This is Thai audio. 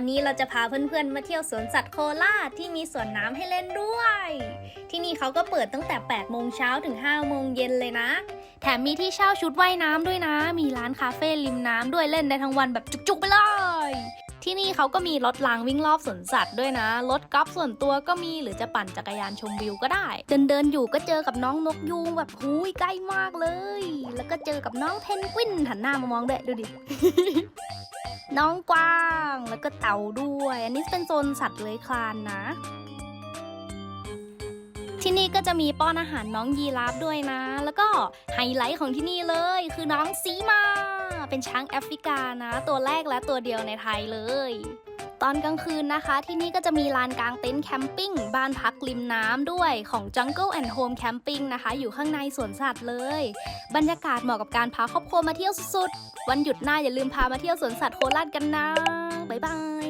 วันนี้เราจะพาเพื่อนๆ มาเที่ยวสวนสัตว์โคราชที่มีสวนน้ำให้เล่นด้วย ที่นี่เขาก็เปิดตั้งแต่ 8 โมงเช้าถึง 5 โมงเย็นเลยนะ แถมมีที่เช่าชุดว่ายน้ำด้วยนะ มีร้านคาเฟ่ริมน้ำด้วยเล่นได้ทั้งวันแบบจุกๆไปเลยที่นี่เขาก็มีรถรางวิ่งรอบสวนสัตว์ด้วยนะ รถกอล์ฟส่วนตัวก็มีหรือจะปั่นจักรยานชมวิวก็ได้ เดินเดินอยู่ก็เจอกับน้องนกยูงแบบหูยใกล้มากเลย แล้วก็เจอกับน้องเพนกวินหันหน้ามามองด้วยดูดิ น้องกวา งแล้วก็เต่าด้วย อันนี้เป็นโซนสัตว์เลื้อยคลานนะ ที่นี่ก็จะมีป้อนอาหารน้องยีราฟด้วยนะ แล้วก็ไฮไลท์ของที่นี่เลยคือน้องซีมา เป็นช้างแอฟริกานะ ตัวแรกและตัวเดียวในไทยเลยตอนกลางคืนนะคะ ที่นี่ก็จะมีลานกลางเต็นท์แคมปิ้งบ้านพักริมน้ำด้วยของ Jungle and Home Camping นะคะ อยู่ข้างในสวนสัตว์เลย บรรยากาศเหมาะกับการพาครอบครัวมาเที่ยวสุดๆ วันหยุดหน้าอย่าลืมพามาเที่ยวสวนสัตว์โคราชกันนะ บ๊ายบาย